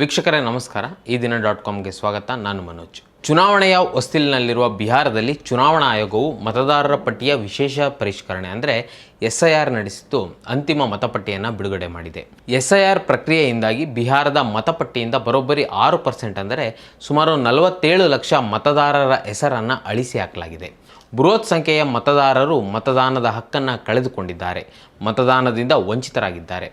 ವೀಕ್ಷಕರೇ, ನಮಸ್ಕಾರ. ಈ ದಿನ ಡಾಟ್ ಕಾಮ್ಗೆ ಸ್ವಾಗತ. ನಾನು ಮನೋಜ್. ಚುನಾವಣೆಯ ಹೊಸ್ತಿಲಿನಲ್ಲಿರುವ ಬಿಹಾರದಲ್ಲಿ ಚುನಾವಣಾ ಆಯೋಗವು ಮತದಾರರ ಪಟ್ಟಿಯ ವಿಶೇಷ ಪರಿಷ್ಕರಣೆ, ಅಂದರೆ ಎಸ್ ಐ ಆರ್ ನಡೆಸಿದ್ದು ಅಂತಿಮ ಮತಪಟ್ಟಿಯನ್ನು ಬಿಡುಗಡೆ ಮಾಡಿದೆ. ಎಸ್ ಐ ಆರ್ ಪ್ರಕ್ರಿಯೆಯಿಂದಾಗಿ ಬಿಹಾರದ ಮತಪಟ್ಟಿಯಿಂದ ಬರೋಬ್ಬರಿ ಆರು ಪರ್ಸೆಂಟ್, ಅಂದರೆ ಸುಮಾರು ನಲವತ್ತೇಳು ಲಕ್ಷ ಮತದಾರರ ಹೆಸರನ್ನು ಅಳಿಸಿ ಹಾಕಲಾಗಿದೆ. ಬೃಹತ್ ಸಂಖ್ಯೆಯ ಮತದಾರರು ಮತದಾನದ ಹಕ್ಕನ್ನು ಕಳೆದುಕೊಂಡಿದ್ದಾರೆ. ಮತದಾನದಿಂದ ವಂಚಿತರಾಗಿದ್ದಾರೆ.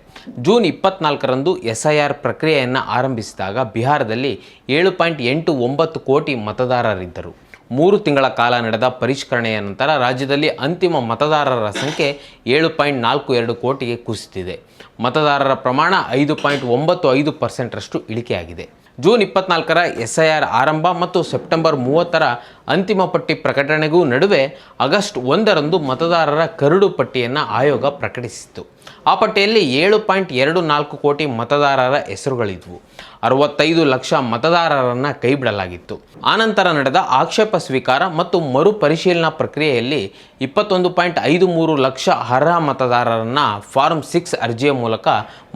ಜೂನ್ ಇಪ್ಪತ್ನಾಲ್ಕರಂದು ಎಸ್ ಐ ಆರ್ ಪ್ರಕ್ರಿಯೆಯನ್ನು ಆರಂಭಿಸಿದಾಗ ಬಿಹಾರದಲ್ಲಿ ಏಳು ಪಾಯಿಂಟ್ ಎಂಟು ಒಂಬತ್ತು ಕೋಟಿ ಮತದಾರರಿದ್ದರು. ಮೂರು ತಿಂಗಳ ಕಾಲ ನಡೆದ ಪರಿಷ್ಕರಣೆಯ ನಂತರ ರಾಜ್ಯದಲ್ಲಿ ಅಂತಿಮ ಮತದಾರರ ಸಂಖ್ಯೆ ಏಳು ಪಾಯಿಂಟ್ ನಾಲ್ಕು ಎರಡು ಕೋಟಿಗೆ ಕುಸಿದಿದೆ. ಮತದಾರರ ಪ್ರಮಾಣ ಐದು ಪಾಯಿಂಟ್ ಒಂಬತ್ತು ಐದು ಪರ್ಸೆಂಟ್ರಷ್ಟು ಇಳಿಕೆಯಾಗಿದೆ. ಜೂನ್ ಇಪ್ಪತ್ನಾಲ್ಕರ ಎಸ್ ಐ ಆರ್ ಆರಂಭ ಮತ್ತು ಸೆಪ್ಟೆಂಬರ್ ಮೂವತ್ತರ ಅಂತಿಮ ಪಟ್ಟಿ ಪ್ರಕಟಣೆಗೂ ನಡುವೆ ಆಗಸ್ಟ್ ಒಂದರಂದು ಮತದಾರರ ಕರಡು ಪಟ್ಟಿಯನ್ನು ಆಯೋಗ ಪ್ರಕಟಿಸಿತ್ತು. ಆ ಪಟ್ಟಿಯಲ್ಲಿ ಏಳು ಪಾಯಿಂಟ್ ಎರಡು ನಾಲ್ಕು ಕೋಟಿ ಮತದಾರರ ಹೆಸರುಗಳಿದ್ವು. ಅರವತ್ತೈದು ಲಕ್ಷ ಮತದಾರರನ್ನು ಕೈಬಿಡಲಾಗಿತ್ತು. ಆನಂತರ ನಡೆದ ಆಕ್ಷೇಪ ಸ್ವೀಕಾರ ಮತ್ತು ಮರು ಪರಿಶೀಲನಾ ಪ್ರಕ್ರಿಯೆಯಲ್ಲಿ ಇಪ್ಪತ್ತೊಂದು ಪಾಯಿಂಟ್ ಐದು ಮೂರು ಲಕ್ಷ ಅರ್ಹ ಮತದಾರರನ್ನು ಫಾರ್ಮ್ ಸಿಕ್ಸ್ ಅರ್ಜಿಯ ಮೂಲಕ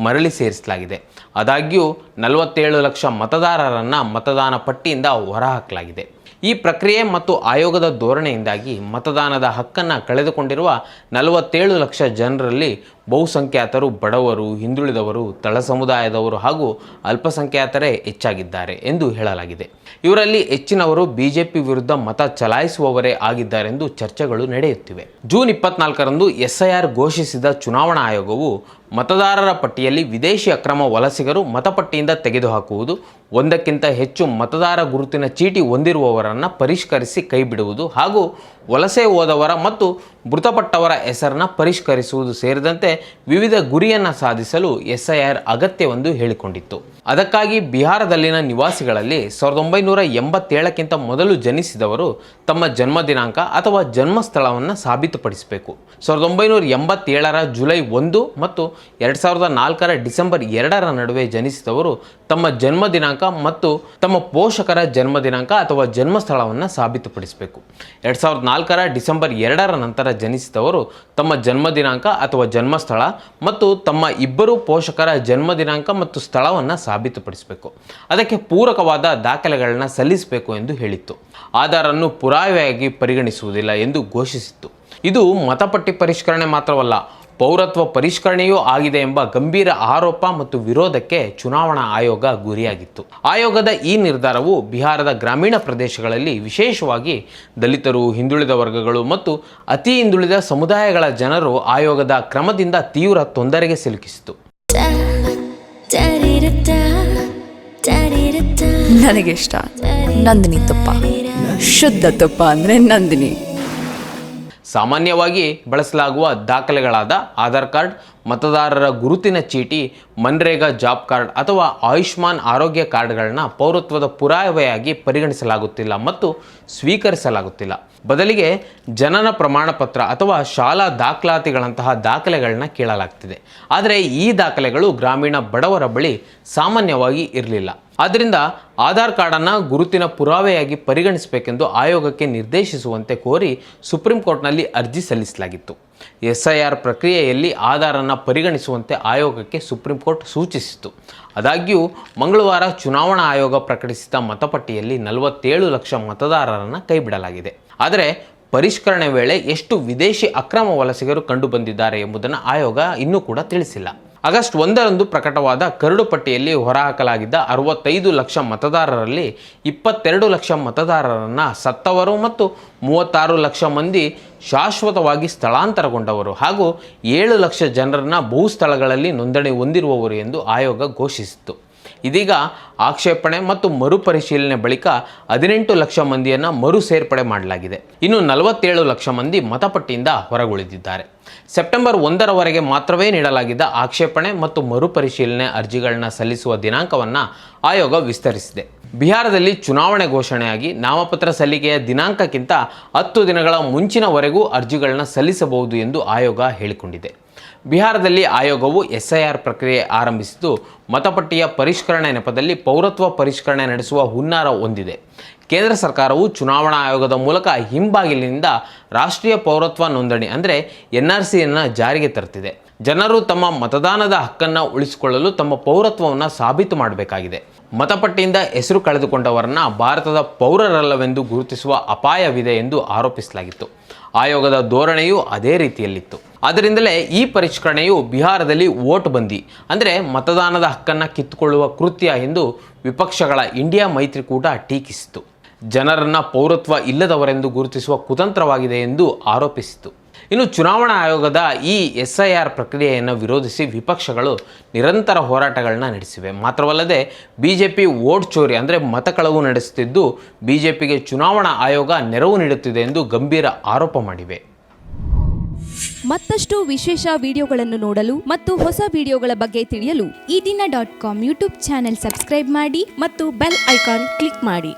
ಮರಳಿ ಸೇರಿಸಲಾಗಿದೆ. ಆದಾಗ್ಯೂ ನಲವತ್ತೇಳು ಲಕ್ಷ ಮತದಾರರನ್ನು ಮತದಾನ ಪಟ್ಟಿಯಿಂದ ಹೊರಹಾಕಲಾಗಿದೆ. ಈ ಪ್ರಕ್ರಿಯೆ ಮತ್ತು ಆಯೋಗದ ಧೋರಣೆಯಿಂದಾಗಿ ಮತದಾನದ ಹಕ್ಕನ್ನು ಕಳೆದುಕೊಂಡಿರುವ ನಲವತ್ತೇಳು ಲಕ್ಷ ಜನರಲ್ಲಿ ಬಹುಸಂಖ್ಯಾತರು, ಬಡವರು, ಹಿಂದುಳಿದವರು, ತಳ ಸಮುದಾಯದವರು ಹಾಗೂ ಅಲ್ಪಸಂಖ್ಯಾತರೇ ಹೆಚ್ಚಾಗಿದ್ದಾರೆ ಎಂದು ಹೇಳಲಾಗಿದೆ. ಇವರಲ್ಲಿ ಹೆಚ್ಚಿನವರು ಬಿಜೆಪಿ ವಿರುದ್ಧ ಮತ ಚಲಾಯಿಸುವವರೇ ಆಗಿದ್ದಾರೆಂದು ಚರ್ಚೆಗಳು ನಡೆಯುತ್ತಿವೆ. ಜೂನ್ ಇಪ್ಪತ್ನಾಲ್ಕರಂದು ಎಸ್ಐಆರ್ ಘೋಷಿಸಿದ ಚುನಾವಣಾ ಆಯೋಗವು ಮತದಾರರ ಪಟ್ಟಿಯಲ್ಲಿ ವಿದೇಶಿ ಅಕ್ರಮ ವಲಸಿಗರು ಮತಪಟ್ಟಿಯಿಂದ ತೆಗೆದುಹಾಕುವುದು, ಒಂದಕ್ಕಿಂತ ಹೆಚ್ಚು ಮತದಾರ ಗುರುತಿನ ಚೀಟಿ ಹೊಂದಿರುವವರನ್ನು ಪರಿಷ್ಕರಿಸಿ ಕೈಬಿಡುವುದು ಹಾಗೂ ವಲಸೆ ಹೋದವರ ಮತ್ತು ಮೃತಪಟ್ಟವರ ಹೆಸರನ್ನು ಪರಿಷ್ಕರಿಸುವುದು ಸೇರಿದಂತೆ ವಿವಿಧ ಗುರಿಯನ್ನು ಸಾಧಿಸಲು ಎಸ್ಐಆರ್ ಅಗತ್ಯವೆಂದು ಹೇಳಿಕೊಂಡಿತ್ತು. ಅದಕ್ಕಾಗಿ ಬಿಹಾರದಲ್ಲಿನ ನಿವಾಸಿಗಳಲ್ಲಿ ಸಾವಿರದ ಒಂಬೈನೂರ ಎಂಬತ್ತೇಳಕ್ಕಿಂತ ಮೊದಲು ಜನಿಸಿದವರು ತಮ್ಮ ಜನ್ಮ ದಿನಾಂಕ ಅಥವಾ ಜನ್ಮಸ್ಥಳವನ್ನು ಸಾಬೀತುಪಡಿಸಬೇಕು. ಸಾವಿರದ ಒಂಬೈನೂರ ಎಂಬತ್ತೇಳರ ಜುಲೈ ಒಂದು ಮತ್ತು ಎರಡು ಸಾವಿರದ ನಾಲ್ಕರ ಡಿಸೆಂಬರ್ ಎರಡರ ನಡುವೆ ಜನಿಸಿದವರು ತಮ್ಮ ಜನ್ಮ ದಿನಾಂಕ ಮತ್ತು ತಮ್ಮ ಪೋಷಕರ ಜನ್ಮ ದಿನಾಂಕ ಅಥವಾ ಜನ್ಮಸ್ಥಳವನ್ನು ಸಾಬೀತುಪಡಿಸಬೇಕು. ಎರಡು ಸಾವಿರದ ನಾಲ್ಕರ ಡಿಸೆಂಬರ್ ಎರಡರ ನಂತರ ಜನಿಸಿದವರು ತಮ್ಮ ಜನ್ಮ ದಿನಾಂಕ ಅಥವಾ ಜನ್ಮಸ್ಥಳ ಮತ್ತು ತಮ್ಮ ಇಬ್ಬರು ಪೋಷಕರ ಜನ್ಮ ದಿನಾಂಕ ಮತ್ತು ಸ್ಥಳವನ್ನು ಸಾಬೀತುಪಡಿಸಬೇಕು. ಅದಕ್ಕೆ ಪೂರಕವಾದ ದಾಖಲೆಗಳನ್ನು ಸಲ್ಲಿಸಬೇಕು ಎಂದು ಹೇಳಿತ್ತು. ಆಧಾರನ್ನು ಪುರಾವೆಯಾಗಿ ಪರಿಗಣಿಸುವುದಿಲ್ಲ ಎಂದು ಘೋಷಿಸಿತ್ತು. ಇದು ಮತಪಟ್ಟಿ ಪರಿಷ್ಕರಣೆ ಮಾತ್ರವಲ್ಲ ಪೌರತ್ವ ಪರಿಷ್ಕರಣೆಯೂ ಆಗಿದೆ ಎಂಬ ಗಂಭೀರ ಆರೋಪ ಮತ್ತು ವಿರೋಧಕ್ಕೆ ಚುನಾವಣಾ ಆಯೋಗ ಗುರಿಯಾಗಿತ್ತು. ಆಯೋಗದ ಈ ನಿರ್ಧಾರವು ಬಿಹಾರದ ಗ್ರಾಮೀಣ ಪ್ರದೇಶಗಳಲ್ಲಿ ವಿಶೇಷವಾಗಿ ದಲಿತರು, ಹಿಂದುಳಿದ ವರ್ಗಗಳು ಮತ್ತು ಅತಿ ಹಿಂದುಳಿದ ಸಮುದಾಯಗಳ ಜನರು ಆಯೋಗದ ಕ್ರಮದಿಂದ ತೀವ್ರ ತೊಂದರೆಗೆ ಸಿಲುಕಿಸಿತು. ನನಗಿಷ್ಟ ನಂದಿನಿ ತುಪ್ಪ. ಶುದ್ಧ ತುಪ್ಪ ಅಂದರೆ ನಂದಿನಿ. ಸಾಮಾನ್ಯವಾಗಿ ಬಳಸಲಾಗುವ ದಾಖಲೆಗಳಾದ ಆಧಾರ್ ಕಾರ್ಡ್ ಮತದಾರರ ಗುರುತಿನ ಚೀಟಿ ಮನ್ರೇಗಾ ಜಾಬ್ ಕಾರ್ಡ್ ಅಥವಾ ಆಯುಷ್ಮಾನ್ ಆರೋಗ್ಯ ಕಾರ್ಡ್ಗಳನ್ನು ಪೌರತ್ವದ ಪುರಾವೆಯಾಗಿ ಪರಿಗಣಿಸಲಾಗುತ್ತಿಲ್ಲ ಮತ್ತು ಸ್ವೀಕರಿಸಲಾಗುತ್ತಿಲ್ಲ. ಬದಲಿಗೆ ಜನನ ಪ್ರಮಾಣ ಪತ್ರ ಅಥವಾ ಶಾಲಾ ದಾಖಲಾತಿಗಳಂತಹ ದಾಖಲೆಗಳನ್ನ ಕೇಳಲಾಗ್ತಿದೆ. ಆದರೆ ಈ ದಾಖಲೆಗಳು ಗ್ರಾಮೀಣ ಬಡವರ ಬಳಿ ಸಾಮಾನ್ಯವಾಗಿ ಇರಲಿಲ್ಲ. ಆದ್ದರಿಂದ ಆಧಾರ್ ಕಾರ್ಡನ್ನು ಗುರುತಿನ ಪುರಾವೆಯಾಗಿ ಪರಿಗಣಿಸಬೇಕೆಂದು ಆಯೋಗಕ್ಕೆ ನಿರ್ದೇಶಿಸುವಂತೆ ಕೋರಿ ಸುಪ್ರೀಂ ಕೋರ್ಟ್ನಲ್ಲಿ ಅರ್ಜಿ ಸಲ್ಲಿಸಲಾಗಿತ್ತು. ಎಸ್ ಐ ಆರ್ ಪ್ರಕ್ರಿಯೆಯಲ್ಲಿ ಆಧಾರನ್ನು ಪರಿಗಣಿಸುವಂತೆ ಆಯೋಗಕ್ಕೆ ಸುಪ್ರೀಂ ಕೋರ್ಟ್ ಸೂಚಿಸಿತು ಆದಾಗ್ಯೂ, ಮಂಗಳವಾರ ಚುನಾವಣಾ ಆಯೋಗ ಪ್ರಕಟಿಸಿದ ಮತಪಟ್ಟಿಯಲ್ಲಿ ನಲವತ್ತೇಳು ಲಕ್ಷ ಮತದಾರರನ್ನು ಕೈಬಿಡಲಾಗಿದೆ. ಆದರೆ, ಪರಿಷ್ಕರಣೆ ವೇಳೆ ಎಷ್ಟು ವಿದೇಶಿ ಅಕ್ರಮ ವಲಸಿಗರು ಕಂಡುಬಂದಿದ್ದಾರೆ ಎಂಬುದನ್ನು ಆಯೋಗ ಇನ್ನೂ ಕೂಡ ತಿಳಿಸಿಲ್ಲ. ಆಗಸ್ಟ್ ಒಂದರಂದು ಪ್ರಕಟವಾದ ಕರಡು ಪಟ್ಟಿಯಲ್ಲಿ ಹೊರಹಾಕಲಾಗಿದ್ದ ಅರವತ್ತೈದು ಲಕ್ಷ ಮತದಾರರಲ್ಲಿ ಇಪ್ಪತ್ತೆರಡು ಲಕ್ಷ ಮತದಾರರನ್ನು ಸತ್ತವರು ಮತ್ತು ಮೂವತ್ತಾರು ಲಕ್ಷ ಮಂದಿ ಶಾಶ್ವತವಾಗಿ ಸ್ಥಳಾಂತರಗೊಂಡವರು ಹಾಗೂ ಏಳು ಲಕ್ಷ ಜನರನ್ನ ಬಹುಸ್ಥಳಗಳಲ್ಲಿ ನೋಂದಣಿ ಹೊಂದಿರುವವರು ಎಂದು ಆಯೋಗ ಘೋಷಿಸಿತ್ತು. ಇದೀಗ ಆಕ್ಷೇಪಣೆ ಮತ್ತು ಮರುಪರಿಶೀಲನೆ ಬಳಿಕ ಹದಿನೆಂಟು ಲಕ್ಷ ಮಂದಿಯನ್ನು ಮರು ಸೇರ್ಪಡೆ ಮಾಡಲಾಗಿದೆ. ಇನ್ನು ನಲವತ್ತೇಳು ಲಕ್ಷ ಮಂದಿ ಮತಪಟ್ಟಿಯಿಂದ ಹೊರಗುಳಿದಿದ್ದಾರೆ. ಸೆಪ್ಟೆಂಬರ್ ಒಂದರವರೆಗೆ ಮಾತ್ರವೇ ನೀಡಲಾಗಿದ್ದ ಆಕ್ಷೇಪಣೆ ಮತ್ತು ಮರುಪರಿಶೀಲನೆ ಅರ್ಜಿಗಳನ್ನ ಸಲ್ಲಿಸುವ ದಿನಾಂಕವನ್ನು ಆಯೋಗ ವಿಸ್ತರಿಸಿದೆ. ಬಿಹಾರದಲ್ಲಿ ಚುನಾವಣೆ ಘೋಷಣೆಯಾಗಿ ನಾಮಪತ್ರ ಸಲ್ಲಿಕೆಯ ದಿನಾಂಕಕ್ಕಿಂತ ಹತ್ತು ದಿನಗಳ ಮುಂಚಿನವರೆಗೂ ಅರ್ಜಿಗಳನ್ನು ಸಲ್ಲಿಸಬಹುದು ಎಂದು ಆಯೋಗ ಹೇಳಿಕೊಂಡಿದೆ. ಬಿಹಾರದಲ್ಲಿ ಆಯೋಗವು ಎಸ್ಐಆರ್ ಪ್ರಕ್ರಿಯೆ ಆರಂಭಿಸಿದ್ದು ಮತಪಟ್ಟಿಯ ಪರಿಷ್ಕರಣೆ ನೆಪದಲ್ಲಿ ಪೌರತ್ವ ಪರಿಷ್ಕರಣೆ ನಡೆಸುವ ಹುನ್ನಾರ ಹೊಂದಿದೆ. ಕೇಂದ್ರ ಸರ್ಕಾರವು ಚುನಾವಣಾ ಆಯೋಗದ ಮೂಲಕ ಹಿಂಬಾಗಿಲಿನಿಂದ ರಾಷ್ಟ್ರೀಯ ಪೌರತ್ವ ನೋಂದಣಿ ಅಂದರೆ ಎನ್ ಆರ್ ಜಾರಿಗೆ ತರುತ್ತಿದೆ ಜನರು ತಮ್ಮ ಮತದಾನದ ಹಕ್ಕನ್ನು ಉಳಿಸಿಕೊಳ್ಳಲು ತಮ್ಮ ಪೌರತ್ವವನ್ನು ಸಾಬೀತು ಮಾಡಬೇಕಾಗಿದೆ. ಮತಪಟ್ಟಿಯಿಂದ ಹೆಸರು ಕಳೆದುಕೊಂಡವರನ್ನ ಭಾರತದ ಪೌರರಲ್ಲವೆಂದು ಗುರುತಿಸುವ ಅಪಾಯವಿದೆ ಎಂದು ಆರೋಪಿಸಲಾಗಿತ್ತು. ಆಯೋಗದ ಧೋರಣೆಯು ಅದೇ ರೀತಿಯಲ್ಲಿತ್ತು. ಆದ್ದರಿಂದಲೇ ಈ ಪರಿಷ್ಕರಣೆಯು ಬಿಹಾರದಲ್ಲಿ ವೋಟ್ ಬಂದಿ, ಅಂದರೆ ಮತದಾನದ ಹಕ್ಕನ್ನು ಕಿತ್ತುಕೊಳ್ಳುವ ಕೃತ್ಯ ಎಂದು ವಿಪಕ್ಷಗಳ ಇಂಡಿಯಾ ಮೈತ್ರಿಕೂಟ ಟೀಕಿಸಿತು ಜನರನ್ನ ಪೌರತ್ವ ಇಲ್ಲದವರೆಂದು ಗುರುತಿಸುವ ಕುತಂತ್ರವಾಗಿದೆ ಎಂದು ಆರೋಪಿಸಿತು ಇನ್ನು ಚುನಾವಣಾ ಆಯೋಗದ ಈ ಎಸ್ ಐ ಆರ್ ಪ್ರಕ್ರಿಯೆಯನ್ನು ವಿರೋಧಿಸಿ ವಿಪಕ್ಷಗಳು ನಿರಂತರ ಹೋರಾಟಗಳನ್ನ ನಡೆಸಿವೆ. ಮಾತ್ರವಲ್ಲದೆ ಬಿ ಜೆ ಪಿ ವೋಟ್ ಚೋರಿ ಅಂದರೆ ಮತಕಳವು ನಡೆಸುತ್ತಿದ್ದು ಬಿ ಜೆ ಪಿಗೆ ಚುನಾವಣಾ ಆಯೋಗ ನೆರವು ನೀಡುತ್ತಿದೆ ಎಂದು ಗಂಭೀರ ಆರೋಪ ಮಾಡಿವೆ. ಮತ್ತಷ್ಟು ವಿಶೇಷ ವಿಡಿಯೋಗಳನ್ನು ನೋಡಲು ಮತ್ತು ಹೊಸ ವಿಡಿಯೋಗಳ ಬಗ್ಗೆ ತಿಳಿಯಲು ಈ ದಿನ dot com YouTube channel subscribe ಮಾಡಿ ಮತ್ತು ಬೆಲ್ ಐಕಾನ್ ಕ್ಲಿಕ್ ಮಾಡಿ.